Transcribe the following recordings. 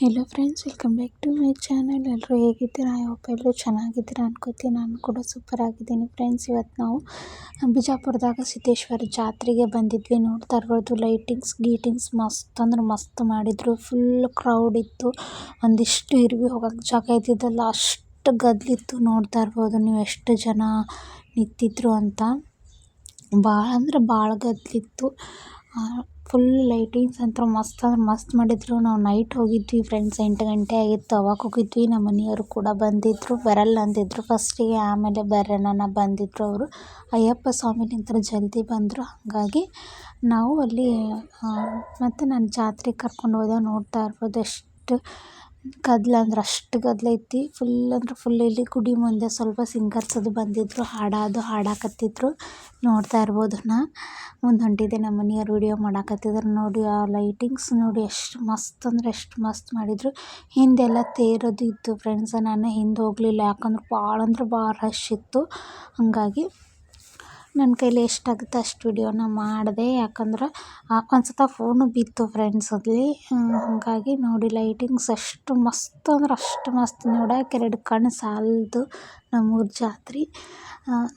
Hello friends welcome back to my channel ಎಲ್ಲರೂ ಹೇಗಿದ್ದೀರಾ? I hope ಎಲ್ಲರೂ ಚೆನ್ನಾಗಿದ್ದೀರಾ ಅನ್ಕೋತೀನಿ. ನಾನು ಕೂಡ ಸೂಪರ್ ಆಗಿದ್ದೀನಿ ಫ್ರೆಂಡ್ಸ್ ಇವತ್ತು ನಾವು ಬಿಜಾಪುರದಾಗ ಸಿದ್ದೇಶ್ವರ ಜಾತ್ರೆಗೆ ಬಂದಿದ್ವಿ. ನೋಡ್ತಾ ಇರ್ಬೋದು ಲೈಟಿಂಗ್ಸ್ ಗೀಟಿಂಗ್ಸ್ ಮಸ್ತ್ ಅಂದ್ರೆ ಮಸ್ತ್ ಮಾಡಿದರು. ಫುಲ್ ಕ್ರೌಡ್ ಇತ್ತು. ಒಂದಿಷ್ಟು ಇರ್ವಿ ಹೋಗೋಕ್ಕೆ ಜಾಗ ಇದ್ದಿದ್ದಲ್ಲ. ಅಷ್ಟು ಗದ್ದಲಿತ್ತು ನೋಡ್ತಾ ಇರ್ಬೋದು, ನೀವು ಎಷ್ಟು ಜನ ನಿಂತಿದ್ರು ಅಂತ. ಭಾಳ ಅಂದ್ರೆ ಭಾಳ ಗದ್ದಲಿತ್ತು ಫುಲ್ ಲೈಟಿಂಗ್ಸ್ ಅಂತೂ ಮಸ್ತ್ ಅಂದ್ರೆ ಮಸ್ತ್ ಮಾಡಿದ್ರು. ನಾವು ನೈಟ್ ಹೋಗಿದ್ವಿ ಫ್ರೆಂಡ್ಸ್ ಎಂಟು ಗಂಟೆ ಆಗಿತ್ತು. ಅವಾಗ ಹೋಗಿದ್ವಿ. ನಮ್ಮ ಮನೆಯವರು ಕೂಡ ಬಂದಿದ್ರು. ಬರಲ್ಲ ಅಂದಿದ್ರು ಫಸ್ಟಿಗೆ ಆಮೇಲೆ ಬರೋಣ ಬಂದಿದ್ರು ಅವರು. ಅಯ್ಯಪ್ಪ ಸ್ವಾಮಿ ನಿಂತರ, ಜಲ್ದಿ ಬಂದರು. ಹಾಗಾಗಿ ನಾವು ಅಲ್ಲಿ ಮತ್ತು ನಾನು ಜಾತ್ರೆಗೆ ಕರ್ಕೊಂಡು ಹೋದಾಗ ನೋಡ್ತಾ ಇರ್ಬೋದು. ಎಷ್ಟು ಗದ್ದಲ ಅಂದ್ರೆ ಅಷ್ಟು ಗದ್ದಲ ಐತಿ. ಫುಲ್ ಅಂದ್ರೆ ಫುಲ್ ಇಲ್ಲಿ ಗುಡಿ ಮುಂದೆ ಸ್ವಲ್ಪ ಸಿಂಗರ್ಸ್ ಅದು ಬಂದಿದ್ದರು ಹಾಡೋದು ಹಾಡಾಕತ್ತಿದ್ರು. ನೋಡ್ತಾ ಇರ್ಬೋದು ನಾ. ಮುಂದೆ ಹೊಂಟಿದ್ದೆ ನಮ್ಮ ಮನೆಯವ್ರು ವೀಡಿಯೋ ಮಾಡಾಕತ್ತಿದ್ರು. ನೋಡಿ ಆ ಲೈಟಿಂಗ್ಸ್ ನೋಡಿ ಎಷ್ಟು ಮಸ್ತ್ ಅಂದ್ರೆ ಎಷ್ಟು ಮಸ್ತ್ ಮಾಡಿದರು. ಹಿಂದೆಲ್ಲ ತೇರದು ಇತ್ತು ಫ್ರೆಂಡ್ಸ್ ನಾನು ಹಿಂದೆ ಹೋಗಲಿಲ್ಲ ಯಾಕಂದ್ರೆ ಭಾಳ ಅಂದ್ರೆ ಭಾಳ ರಶ್ ಇತ್ತು. ಹಾಗಾಗಿ ನನ್ನ ಕೈಲಿ ಎಷ್ಟಾಗುತ್ತೆ ಅಷ್ಟು ವೀಡಿಯೋನ ಮಾಡಿದೆ. ಯಾಕಂದ್ರೆ ಒಂದು ಸತ ಫೋನು ಬಿತ್ತು ಫ್ರೆಂಡ್ಸ್ ಅಲ್ಲಿ. ಹಾಗಾಗಿ ನೋಡಿ ಲೈಟಿಂಗ್ಸ್ ಅಷ್ಟು ಮಸ್ತ್ ಅಂದ್ರೆ ಅಷ್ಟು ಮಸ್ತ್. ನೋಡೋಕೆ ಎರಡು ಕಣ್ಣು ಸಾಲದು ನಮ್ಮೂರ ಜಾತ್ರೆ.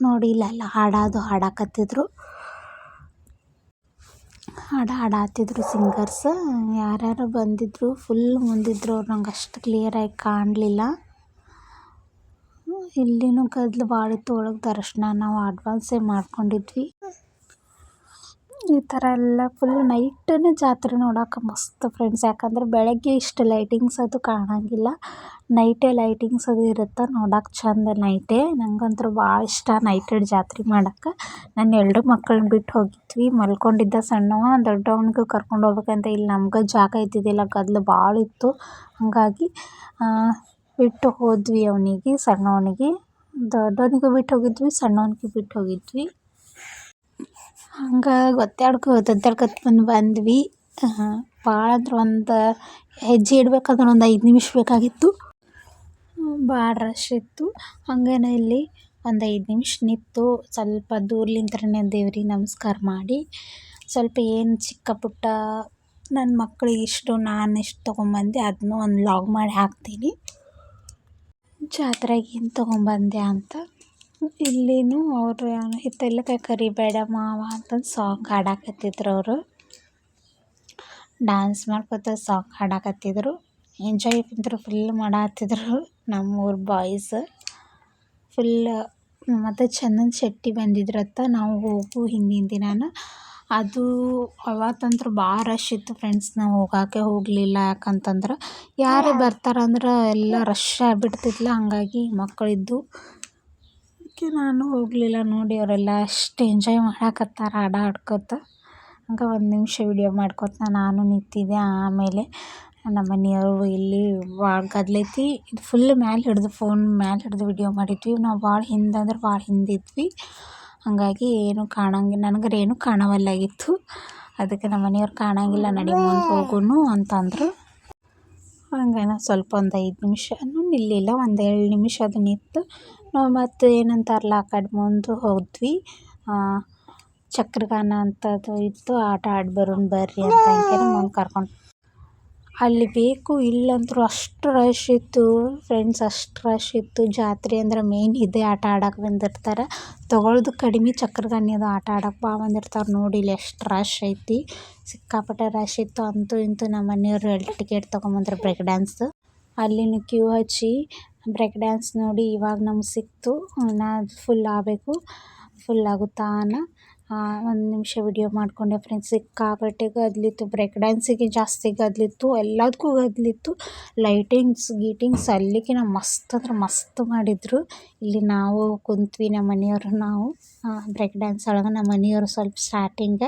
ನೋಡಿ ಇಲ್ಲೆಲ್ಲ ಹಾಡೋದು ಹಾಡಾಕತ್ತಿದ್ರು. ಹಾಡ ಹಾಡಾತಿದ್ರು ಸಿಂಗರ್ಸ್ ಯಾರ್ಯಾರು ಬಂದಿದ್ರು ಫುಲ್ ಮುಂದಿದ್ರು. ಅವ್ರು ನಂಗೆ ಅಷ್ಟು ಕ್ಲಿಯರಾಗಿ ಕಾಣಲಿಲ್ಲ. ಇಲ್ಲಿನೂ ಗದ್ದಲು ಭಾಳ ಇತ್ತು ಒಳಗೆ ದರ್ಶನ ನಾವು ಅಡ್ವಾನ್ಸೇ ಮಾಡ್ಕೊಂಡಿದ್ವಿ. ಈ ಥರ ಎಲ್ಲ ಫುಲ್ ನೈಟನೇ ಜಾತ್ರೆ ನೋಡೋಕೆ ಮಸ್ತ್ ಫ್ರೆಂಡ್ಸ್ ಯಾಕಂದ್ರೆ ಬೆಳಗ್ಗೆ ಇಷ್ಟು ಲೈಟಿಂಗ್ಸ್ ಅದು ಕಾಣಂಗಿಲ್ಲ. ನೈಟೇ ಲೈಟಿಂಗ್ಸ್ ಅದು ಇರುತ್ತೆ, ನೋಡೋಕೆ ಚಂದ ನೈಟೇ ನಂಗಂತೂ ಭಾಳ ಇಷ್ಟ ನೈಟೆಡ್ ಜಾತ್ರೆ ಮಾಡೋಕೆ. ನನ್ನ ಎರಡು ಮಕ್ಕಳನ್ನ ಬಿಟ್ಟು ಹೋಗಿದ್ವಿ, ಮಲ್ಕೊಂಡಿದ್ದ ಸಣ್ಣವ, ದೊಡ್ಡವನಿಗೂ ಕರ್ಕೊಂಡು ಹೋಗ್ಬೇಕಂತ, ಇಲ್ಲಿ ನಮ್ಗೆ ಜಾಗ ಇದ್ದಿದ್ದಿಲ್ಲ ಗದ್ದಲು ಭಾಳ ಇತ್ತು. ಹಾಗಾಗಿ ಬಿಟ್ಟು ಹೋದ್ವಿ ಅವನಿಗೆ, ಸಣ್ಣವನಿಗೆ. ದೊಡ್ಡವನಿಗೂ ಬಿಟ್ಟು ಹೋಗಿದ್ವಿ, ಸಣ್ಣವನಿಗೆ ಬಿಟ್ಟು ಹೋಗಿದ್ವಿ. ಹಂಗೆ ಒದ್ದಾಡ್ಕೊತ ಬಂದು ಬಂದ್ವಿ. ಭಾಳ ಅಂದ್ರೆ ಒಂದು ಹೆಜ್ಜೆ ಇಡ್ಬೇಕಾದ್ರೆ ಒಂದು ಐದು ನಿಮಿಷ ಬೇಕಾಗಿತ್ತು. ಭಾಳ ರಶ್ ಇತ್ತು. ಹಂಗೇನೆ ಇಲ್ಲಿ ಒಂದು ಐದು ನಿಮಿಷ ನಿಂತು ಸ್ವಲ್ಪ ದೂರ್ಲಿಂತ್ರನೇ ದೇವ್ರಿಗೆ ನಮಸ್ಕಾರ ಮಾಡಿ, ಸ್ವಲ್ಪ ಏನು ಚಿಕ್ಕ ಪುಟ್ಟ ನನ್ನ ಮಕ್ಳಿಗೆ ಇಷ್ಟು, ನಾನು ಇಷ್ಟು ತೊಗೊಂಬಂದೆ ಅದನ್ನೂ ಒಂದು ಲಾಗ್ ಮಾಡಿ ಹಾಕ್ತೀನಿ. ಜಾತ್ರೆಗೆ ತೊಗೊಂಬಂದೆ ಅಂತ. ಇಲ್ಲಿನೂ ಅವರು ಹಿತ್ತಲಕ್ಕೆ ಕರಿಬೇಡ ಮಾವ ಅಂತಂದು ಸಾಂಗ್ ಹಾಡಾಕತ್ತಿದ್ರು ಅವರು. ಡ್ಯಾನ್ಸ್ ಮಾಡ್ಕೊತ ಸಾಂಗ್ ಹಾಡಾಕತ್ತಿದ್ರು. ಎಂಜಾಯ್ ಇದ್ರು ಫುಲ್ ಮಾಡಾತ್ತಿದ್ರು ನಮ್ಮೂರ ಬಾಯ್ಸ್ ಫುಲ್ ಮತ್ತು ಚಂದನ್ ಶೆಟ್ಟಿ ಬಂದಿದ್ರತ್ತ ನಾವು ಹೋಗು ಹಿಂದಿನ ದಿನಾನ. ಅದು ಅವತ್ತಂತೂ ಭಾಳ ರಶ್ ಇತ್ತು ಫ್ರೆಂಡ್ಸ್ ನಾವು ಹೋಗಕ್ಕೆ ಹೋಗಲಿಲ್ಲ. ಯಾಕಂತಂದ್ರೆ ಯಾರೇ ಬರ್ತಾರಂದ್ರೆ ಎಲ್ಲ ರಶ್ ಆಗಿಬಿಡ್ತಿತ್ಲ ಹಾಗಾಗಿ ಮಕ್ಕಳಿದ್ದು ಅದಕ್ಕೆ ನಾನು ಹೋಗಲಿಲ್ಲ ನೋಡಿ, ಅವರೆಲ್ಲ ಅಷ್ಟು ಎಂಜಾಯ್ ಮಾಡಾಕತ್ತಾರ ಹಾಡು ಆಡ್ಕೊತ. ಹಂಗೆ ಒಂದು ನಿಮಿಷ ವಿಡಿಯೋ ಮಾಡ್ಕೊತ ನಾನು ನಿಂತಿದ್ದೆ. ಆಮೇಲೆ ನಮ್ಮ ಮನೆಯವರು ಇಲ್ಲಿ ಭಾಳ ಗದ್ದಲೈತಿ ಇದು ಫುಲ್ ಮ್ಯಾಲೆ ಹಿಡ್ದು ಫೋನ್ ಮ್ಯಾಲೆ ಹಿಡ್ದು ವಿಡಿಯೋ ಮಾಡಿದ್ವಿ. ನಾವು ಭಾಳ ಹಿಂದೆ ಅಂದ್ರೆ ಭಾಳ ಹಿಂದಿದ್ವಿ. ಹಾಗಾಗಿ ಏನು ಕಾಣಂಗಿಲ್ಲ ನನಗರೆ ಏನು ಕಾಣವಲ್ಲಾಗಿತ್ತು. ಅದಕ್ಕೆ ನಮ್ಮ ಮನೆಯವ್ರು ಕಾಣಂಗಿಲ್ಲ, ನಡಿ ಮುಂದೆ ಹೋಗುನು ಅಂತಂದರು. ಹಂಗೇನ ಸ್ವಲ್ಪ ಒಂದು ಐದು ನಿಮಿಷನೂ ನಿಲ್ಲಿಲ್ಲ, ಒಂದು ಎರಡು ನಿಮಿಷ ಅದು ನಿಂತು. ನಾವು ಮತ್ತು ಏನಂತಾರಲ್ಲ, ಆ ಕಡೆ ಮುಂದೆ ಹೋದ್ವಿ. ಚಕ್ರಗಾನ ಅಂತದು ಇತ್ತು, ಆಟ ಆಡಿ ಬರೋಣ ಬರ್ರಿ ಅಂತ ಮುಂದೆ ಕರ್ಕೊಂಡು ಅಲ್ಲಿ ಬೇಕು ಇಲ್ಲಂತೂ ಅಷ್ಟು ರಶ್ ಇತ್ತು. ಫ್ರೆಂಡ್ಸ್ ಅಷ್ಟು ರಶ್ ಇತ್ತು. ಜಾತ್ರೆ ಅಂದ್ರೆ ಮೇನ್ ಇದೇ ಆಟ ಆಡಕ್ಕೆ ಬಂದಿರ್ತಾರೆ. ತಗೊಳ್ಳೋದು ಕಡಿಮೆ ಚಕ್ರಗಣ್ಯದ ಆಟ ಆಡಕ್ಕೆ ಬಾ ಬಂದಿರ್ತಾರೆ ನೋಡಿ ಇಲ್ಲಿ ಎಷ್ಟು ರಶ್ ಐತಿ. ಸಿಕ್ಕಾಪಟ್ಟೆ ರಶ್ ಇತ್ತು. ಅಂತೂ ಇಂತೂ ನಮ್ಮ ಮನೆಯವರು ಎಲ್ಲಿ ಟಿಕೆಟ್ ತೊಗೊಂಬಂದ್ರು ಬ್ರೇಕ್ ಡ್ಯಾನ್ಸ್ ಅಲ್ಲಿನ ಕ್ಯೂ ಹಚ್ಚಿ ಬ್ರೇಕ್ ಡ್ಯಾನ್ಸ್ ನೋಡಿ ಇವಾಗ ನಮ್ಗೆ ಸಿಕ್ತು. ನಾ ಫುಲ್ ಆಗಬೇಕು. ಫುಲ್ ಆಗುತ್ತಾನ ಒಂದು ನಿಮಿಷ ವಿಡಿಯೋ ಮಾಡಿಕೊಂಡೆ ಫ್ರೆಂಡ್ಸ್ ಸಿಕ್ಕಾಪಟ್ಟೆ ಗದ್ದಲಿತ್ತು ಬ್ರೇಕ್ ಡ್ಯಾನ್ಸಿಗೆ ಜಾಸ್ತಿ ಗದ್ದಲಿತ್ತು ಎಲ್ಲದಕ್ಕೂ ಗದ್ದಲಿತ್ತು ಲೈಟಿಂಗ್ಸ್ ಗೀಟಿಂಗ್ಸ್ ಅಲ್ಲಿಗಿನ ಮಸ್ತ್ ಅಂದ್ರೆ ಮಸ್ತ್ ಮಾಡಿದರು. ಇಲ್ಲಿ ನಾವು ಕುಂತ್ವಿ ನಮ್ಮ ಮನೆಯವರು, ನಾವು ಬ್ರೇಕ್ ಡ್ಯಾನ್ಸ್ ಒಳಗೆ ನಮ್ಮ ಮನೆಯವರು ಸ್ವಲ್ಪ ಸ್ಟಾರ್ಟಿಂಗ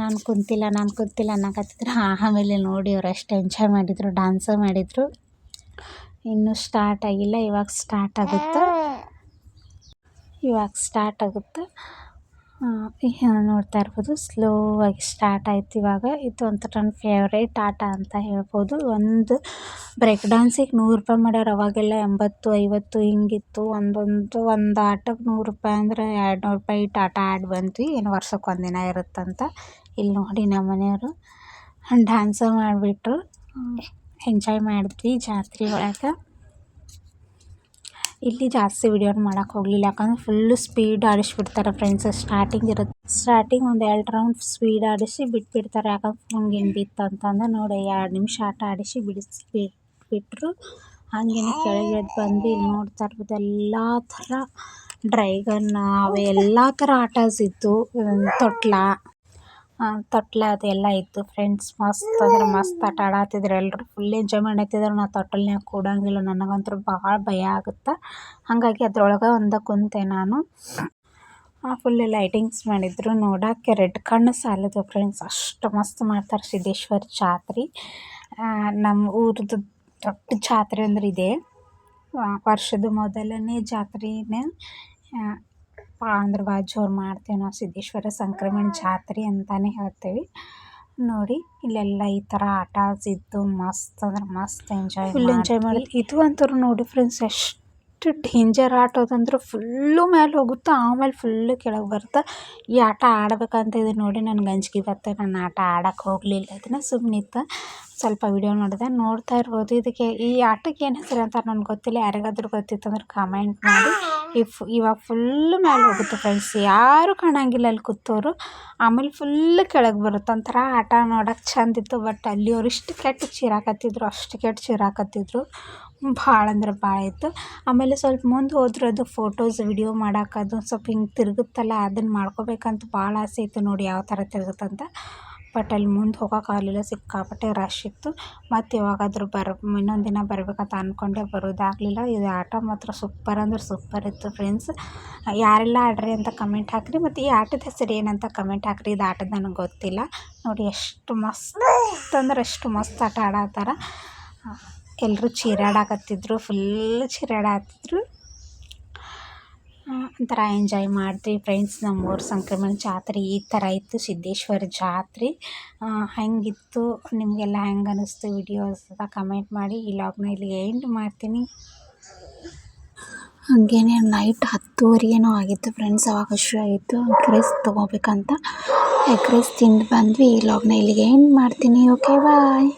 ನಾನು ಕುಂತಿಲ್ಲ ನಾನು ಕುಂತಿಲ್ಲ ಅನ್ನಕತ್ತಿದ್ರು. ಆಮೇಲೆ ನೋಡಿ ಅವ್ರು ಅಷ್ಟು ಎಂಜಾಯ್ ಮಾಡಿದರು ಡ್ಯಾನ್ಸ ಮಾಡಿದರು. ಇನ್ನೂ ಸ್ಟಾರ್ಟ್ ಆಗಿಲ್ಲ, ಇವಾಗ ಸ್ಟಾರ್ಟ್ ಆಗುತ್ತೆ. ಇವಾಗ ಸ್ಟಾರ್ಟ್ ಆಗುತ್ತೆ. ನೋಡ್ತಾ ಇರ್ಬೋದು. ಸ್ಲೋ ಆಗಿ ಸ್ಟಾರ್ಟ್ ಆಯ್ತು ಇವಾಗ. ಇದು ಒಂಥರ ನನ್ನ ಫೇವ್ರೇಟ್ ಆಟ ಅಂತ ಹೇಳ್ಬೋದು. ಒಂದು ಬ್ರೇಕ್ ಡ್ಯಾನ್ಸಿಗೆ ನೂರು ರೂಪಾಯಿ ಮಾಡ್ಯಾರ ಅವಾಗೆಲ್ಲ ಎಂಬತ್ತು ಐವತ್ತು ಹಿಂಗಿತ್ತು. ಒಂದೊಂದು ಒಂದು ಆಟಕ್ಕೆ ನೂರು ರೂಪಾಯಿ ಅಂದ್ರೆ ಎರಡು ನೂರು ರೂಪಾಯಿ ಇಟ್ಟು ಆಟ ಆಡಿ ಬಂದ್ವಿ. ಏನು ವರ್ಷಕ್ಕೆ ಒಂದಿನ ಇರುತ್ತಂತ. ಇಲ್ಲಿ ನೋಡಿ ನಮ್ಮ ಮನೆಯವರು. ಡ್ಯಾನ್ಸ ಮಾಡಿಬಿಟ್ರು. ಎಂಜಾಯ್ ಮಾಡಿದ್ವಿ ಜಾತ್ರೆ ಒಳಗೆ. ಇಲ್ಲಿ ಜಾಸ್ತಿ ವಿಡಿಯೋ ಮಾಡೋಕೆ ಹೋಗಲಿಲ್ಲ. ಯಾಕಂದ್ರೆ ಫುಲ್ಲು ಸ್ಪೀಡ್ ಆಡಿಸ್ಬಿಡ್ತಾರೆ ಫ್ರೆಂಡ್ಸ್ ಸ್ಟಾರ್ಟಿಂಗ್ ಇರುತ್ತೆ. ಸ್ಟಾರ್ಟಿಂಗ್ ಒಂದು ಎರಡು ರೌಂಡ್ ಸ್ಪೀಡ್ ಆಡಿಸಿ ಬಿಟ್ಬಿಡ್ತಾರೆ. ಯಾಕಂದ್ರೆ ಫೋನ್ಗೆ ಏನು ಬಿತ್ತು ಅಂದ್ರೆ ನೋಡಿ, ಎರಡು ನಿಮಿಷ ಆಟ ಆಡಿಸಿ ಬಿಡಿಸಿ ಬಿಟ್ಬಿಟ್ರು ಹಾಗೇನೆ ಕೆಳಗೆ ಬಂದು ಇಲ್ಲಿ ನೋಡ್ತಾ ಇರ್ಬೋದು ಎಲ್ಲ ಥರ ಡ್ರೈಗನ್ ಅವು ಎಲ್ಲ ಥರ ಆಟಸ್ ಇತ್ತು ತೊಟ್ಲ. ತೊಟ್ಲ ಅದೆಲ್ಲ ಇತ್ತು. ಫ್ರೆಂಡ್ಸ್ ಮಸ್ತ್ ಅಂದ್ರೆ ಮಸ್ತ್ ಆಟ ಆಡತ್ತಿದ್ರು ಎಲ್ಲರೂ ಫುಲ್ ಎಂಜಾಯ್ ಮಾಡತ್ತಿದ್ರು ನಾ ತೊಟ್ಟಲ್ನ್ಯಾಗ ಕೂಡಂಗಿಲ್ಲ. ನನಗಂತೂ ಭಾಳ ಭಯ ಆಗುತ್ತೆ? ಹಾಗಾಗಿ ಅದ್ರೊಳಗೆ ಒಂದು ಕುಂತೆ ನಾನು. ಫುಲ್ ಲೈಟಿಂಗ್ಸ್ ಮಾಡಿದ್ರು. ನೋಡೋಕ್ಕೆ ರೆಡ್ ಕಣ್ಣು ಸಾಲದು ಫ್ರೆಂಡ್ಸ್ ಅಷ್ಟು ಮಸ್ತ್ ಮಾಡ್ತಾರೆ ಸಿದ್ದೇಶ್ವರ ಜಾತ್ರೆ. ನಮ್ಮ ಊರದ್ದು ದೊಡ್ಡ ಜಾತ್ರೆ ಅಂದ್ರೆ ಇದೆ. ವರ್ಷದ ಮೊದಲನೇ ಜಾತ್ರೆನೇ ಅಂದ್ರೆ ಭಾಳ ಜೋರು ಮಾಡ್ತೇವೆ ನಾವು ಸಿದ್ದೇಶ್ವರ ಸಂಕ್ರಮಣ ಜಾತ್ರೆ ಅಂತಲೇ ಹೇಳ್ತೇವೆ. ನೋಡಿ ಇಲ್ಲೆಲ್ಲ ಈ ಥರ ಆಟ ಇದ್ದು ಮಸ್ತ್ ಅಂದ್ರೆ ಮಸ್ತ್ ಎಂಜಾಯ್ ಫುಲ್ ಎಂಜಾಯ್ ಮಾಡಿ ಇದು ಅಂತೂ ನೋಡಿ ಫ್ರೆಂಡ್ಸ್ ಎಷ್ಟು ಡೇಂಜರ್ ಆಟ ಅಂದ್ರೆ ಫುಲ್ಲು ಮೇಲೆ ಹೋಗುತ್ತೆ ಆಮೇಲೆ ಫುಲ್ಲು ಕೆಳಗೆ ಬರುತ್ತೆ ಈ ಆಟ ಆಡ್ಬೇಕಂತ ಇದೆ ನೋಡಿ ನನಗೆ ಅಂಜಿಕೆ ಬರ್ತಾ ನಾನು ಆಟ ಆಡಕ್ಕೆ ಹೋಗಲಿಲ್ಲ ಅದನ್ನ ಸುಮ್ಮನಿತ್ತು ಸ್ವಲ್ಪ ವಿಡಿಯೋ ನೋಡಿದೆ. ನೋಡ್ತಾ ಇರ್ಬೋದು. ಇದಕ್ಕೆ ಈ ಆಟಕ್ಕೆ ಏನು ಹೆಸರು ಅಂತ ನನಗೆ ಗೊತ್ತಿಲ್ಲ. ಯಾರಿಗಾದ್ರೂ ಗೊತ್ತಿತ್ತು ಅಂದ್ರೆ ಕಮೆಂಟ್ ಮಾಡಿ. ಇಫ್ ಇವಾಗ ಫುಲ್ ಮೇಲೆ ಹೋಗುತ್ತೆ ಫ್ರೆಂಡ್ಸ್ ಯಾರೂ ಕಾಣಂಗಿಲ್ಲ ಅಲ್ಲಿ ಕೂತೋರು. ಆಮೇಲೆ ಫುಲ್ ಕೆಳಗೆ ಬರುತ್ತೆ. ಒಂಥರ ಆಟ ನೋಡೋಕೆ ಚೆಂದಿತ್ತು ಬಟ್ ಅಲ್ಲಿ ಅವ್ರು ಇಷ್ಟು ಕೆಟ್ಟ ಚೀರಾಕತ್ತಿದ್ರು. ಅಷ್ಟು ಕೆಟ್ಟ ಚೀರಾಕತ್ತಿದ್ರು. ಭಾಳ ಅಂದ್ರೆ ಭಾಳ ಇತ್ತು. ಆಮೇಲೆ ಸ್ವಲ್ಪ ಮುಂದೆ ಹೋದ್ರೆ ಅದು ಫೋಟೋಸ್ ವಿಡಿಯೋ ಮಾಡೋಕೆ ಅದು ಸ್ವಲ್ಪ ಹಿಂಗೆ ತಿರುಗುತ್ತಲ್ಲ. ಅದನ್ನು ಮಾಡ್ಕೋಬೇಕಂತ ಭಾಳ ಆಸೆ ಇತ್ತು. ನೋಡಿ ಯಾವ ಥರ ತಿರುಗುತ್ತಂತ. ಬಟ್ ಅಲ್ಲಿ ಮುಂದೆ ಹೋಗೋಕ್ಕಾಗಲಿಲ್ಲ ಸಿಕ್ಕಾಪಟ್ಟೆ ರಶ್ ಇತ್ತು. ಮತ್ತು ಯಾವಾಗಾದರೂ ಬರ, ಇನ್ನೊಂದು ದಿನ ಬರಬೇಕಂತ ಅಂದ್ಕೊಂಡೆ ಬರೋದಾಗಲಿಲ್ಲ. ಇದು ಆಟ ಮಾತ್ರ ಸೂಪರ್ ಅಂದ್ರೆ ಸೂಪರ್ ಇತ್ತು ಫ್ರೆಂಡ್ಸ್ ಯಾರೆಲ್ಲ ಆಡ್ರಿ ಅಂತ ಕಮೆಂಟ್ ಹಾಕಿರಿ. ಮತ್ತು ಈ ಆಟದ ಹೆಸರು ಏನಂತ ಕಮೆಂಟ್ ಹಾಕಿರಿ. ಇದು ಆಟದ ನನಗೆ ಗೊತ್ತಿಲ್ಲ. ನೋಡಿ ಎಷ್ಟು ಮಸ್ತ್ ಅಂದ್ರೆ ಎಷ್ಟು ಮಸ್ತ್ ಆಟ ಆಡತ್ತಾರ ಎಲ್ಲರೂ ಚೀರಾಡಕತ್ತಿದ್ರು. ಫುಲ್ ಚೀರಾಡತ್ತಿದ್ರು ಒಂಥರ ಎಂಜಾಯ್ ಮಾಡಿದ್ವಿ ಫ್ರೆಂಡ್ಸ್ ನಮ್ಮೂರ ಸಂಕ್ರಮಣ ಜಾತ್ರೆ ಈ ಥರ ಇತ್ತು, ಸಿದ್ದೇಶ್ವರ ಜಾತ್ರೆ. ಹೆಂಗಿತ್ತು. ನಿಮಗೆಲ್ಲ ಹೆಂಗೆ ಅನ್ನಿಸ್ತು ವಿಡಿಯೋಸ್ ಕಮೆಂಟ್ ಮಾಡಿ ಈ ಲಾಗ್ನ ಇಲ್ಲಿ ಎಂಡ್ ಮಾಡ್ತೀನಿ. ಹಾಗೇನೆ ನೈಟ್ ಹತ್ತುವರೆಗೇನೋ ಆಗಿತ್ತು ಫ್ರೆಂಡ್ಸ್ ಅವಾಗ ಶುರು ಆಯಿತು. ರೈಸ್ ತೊಗೋಬೇಕಂತ. ಎಗ್ ರೈಸ್ ತಿಂದು ಬಂದ್ವಿ. ಈ ಲಾಗ್ನ ಇಲ್ಲಿಗೆ ಎಂಡ್ ಮಾಡ್ತೀನಿ. Okay bye